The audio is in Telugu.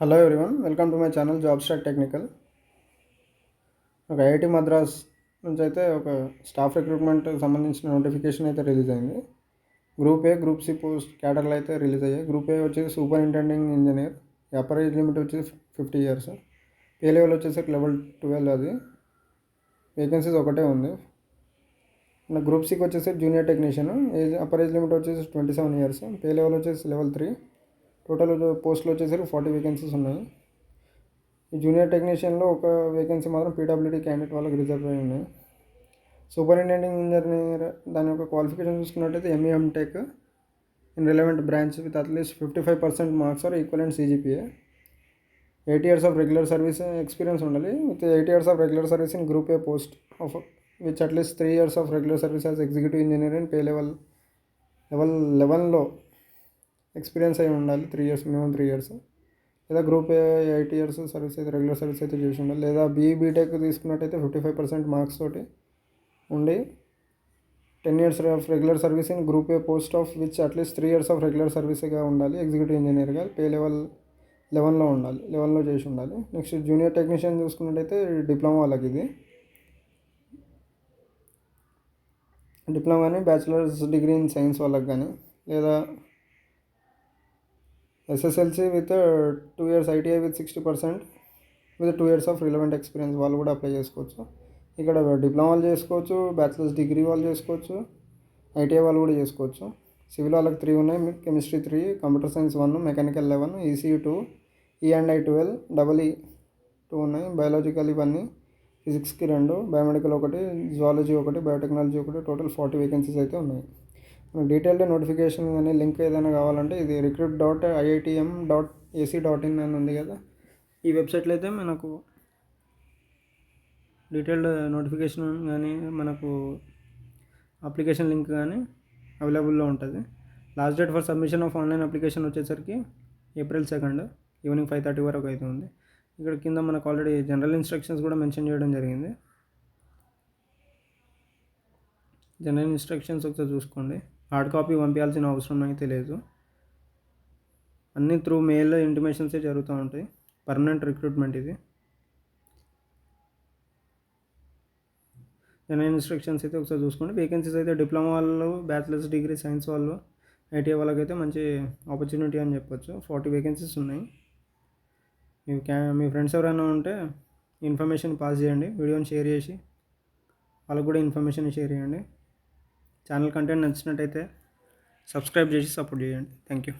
Hello everyone welcome to my channel job stack technical ఒక ఐఐటి మద్రాస్ నుంచి అయితే ఒక స్టాఫ్ రిక్రూట్మెంట్ సంబంధించిన నోటిఫికేషన్ అయితే రిలీజ్ అయింది. Group A group C post క్యాటర్లు అయితే రిలీజ్ అయ్యాయి. గ్రూప్ ఏ వచ్చేసి superintending engineer upper age limit వచ్చేసి ఫిఫ్టీ ఇయర్స్ పే లెవెల్ వచ్చేసి లెవెల్ ట్వెల్వ్ అది. వేకెన్సీస్ ఒకటే ఉంది. గ్రూప్ సికి వచ్చేసి junior technician age upper age limit వచ్చేసి twenty seven years pay level వచ్చేసి లెవెల్ త్రీ టోటల్ పోస్టులు వచ్చేసరికి ఫార్టీ వేకెన్సీస్ ఉన్నాయి. ఈ జూనియర్ టెక్నీషియన్లో ఒక వేకెన్సీ మాత్రం పీడబ్ల్యూడీ క్యాండిడేట్ వాళ్ళకి రిజర్వ్ అయి ఉన్నాయి. సూపరింటెండింగ్ ఇంజనీర్ దాని యొక్క క్వాలిఫికేషన్ చూసుకున్నట్టయితే ME M tech in relevant branch with at least fifty five percent marks or equal and CGPA eight years of regular service experience ఉండాలి. With eight years of regular service in group A post of which at least three years of regular service as executive engineer and pay level level లెవెన్లో experience అయి ఉండాలి. Three years minimum three years. లేదా group A eight years service అయితే రెగ్యులర్ సర్వీస్ అయితే చేసి ఉండాలి. లేదా బీఈ బీటెక్ తీసుకున్నట్టయితే ఫిఫ్టీ ఫైవ్ పర్సెంట్ మార్క్స్ తోటి ఉండి ten years of regular service in group A post of which at least three years of regular సర్వీస్గా ఉండాలి. ఎగ్జిక్యూటివ్ ఇంజనీర్గా పే లెవెల్ లెవెన్లో ఉండాలి. లెవెన్లో చేసి ఉండాలి. నెక్స్ట్ జూనియర్ టెక్నీషియన్ చూసుకున్నట్టయితే డిప్లొమా వాళ్ళకి ఇది. డిప్లొమా కానీ బ్యాచిలర్స్ డిగ్రీ ఇన్ సైన్స్ వాళ్ళకి కానీ లేదా SSLC with two years ITI with sixty percent with two years of relevant experience వాళ్ళు కూడా అప్లై చేసుకోవచ్చు. ఇక్కడ డిప్లొమాలు చేసుకోవచ్చు బ్యాచిలర్స్ డిగ్రీ వాళ్ళు చేసుకోవచ్చు ఐటీఐ వాళ్ళు కూడా చేసుకోవచ్చు. సివిల్ వాళ్ళకి త్రీ ఉన్నాయి మీకు chemistry three computer science one mechanical eleven EC two E and I twelve double E two ఉన్నాయి బయాలజికల్ ఇవన్నీ ఫిజిక్స్కి రెండు బయోమెడికల్ ఒకటి జువాలజీ ఒకటి బయోటెక్నాలజీ ఒకటి టోటల్ ఫార్టీ వేకెన్సీస్ అయితే ఉన్నాయి. డీటెయిల్డ్ నోటిఫికేషన్ కానీ లింక్ ఏదైనా కావాలంటే ఇది recruit dot IITM dot AC dot in అని ఉంది కదా. ఈ వెబ్సైట్లో అయితే మనకు డీటెయిల్డ్ నోటిఫికేషన్ కానీ మనకు అప్లికేషన్ లింక్ కానీ అవైలబుల్లో ఉంటుంది. Last date for submission of online application వచ్చేసరికి April second evening five thirty వరకు అయితే ఉంది. ఇక్కడ కింద మనకు ఆల్రెడీ జనరల్ ఇన్స్ట్రక్షన్స్ కూడా మెన్షన్ చేయడం జరిగింది. జనరల్ ఇన్స్ట్రక్షన్స్ ఒకసారి చూసుకోండి. హార్డ్ కాపీ పంపించాల్సిన అవసరం అయితే లేదు. అన్నీ త్రూ మెయిల్ ఇంటిమేషన్సే జరుగుతూ ఉంటాయి. పర్మనెంట్ రిక్రూట్మెంట్ ఇది. జనరల్ ఇన్స్ట్రక్షన్స్ అయితే ఒకసారి చూసుకోండి. వేకెన్సీస్ అయితే డిప్లొమా వాళ్ళు బ్యాచిలర్స్ డిగ్రీ సైన్స్ వాళ్ళు ఐటీఐ వాళ్ళకైతే మంచి ఆపర్చునిటీ అని చెప్పొచ్చు. ఫార్టీ వేకెన్సీస్ ఉన్నాయి. మీ క్యా మీ ఫ్రెండ్స్ ఎవరైనా ఉంటే ఇన్ఫర్మేషన్ పాస్ చేయండి. వీడియోని షేర్ చేసి వాళ్ళకు కూడా ఇన్ఫర్మేషన్ షేర్ చేయండి. ఛానల్ కంటెంట్ నచ్చినట్టయితే సబ్స్క్రైబ్ చేసి సపోర్ట్ చేయండి. Thank you.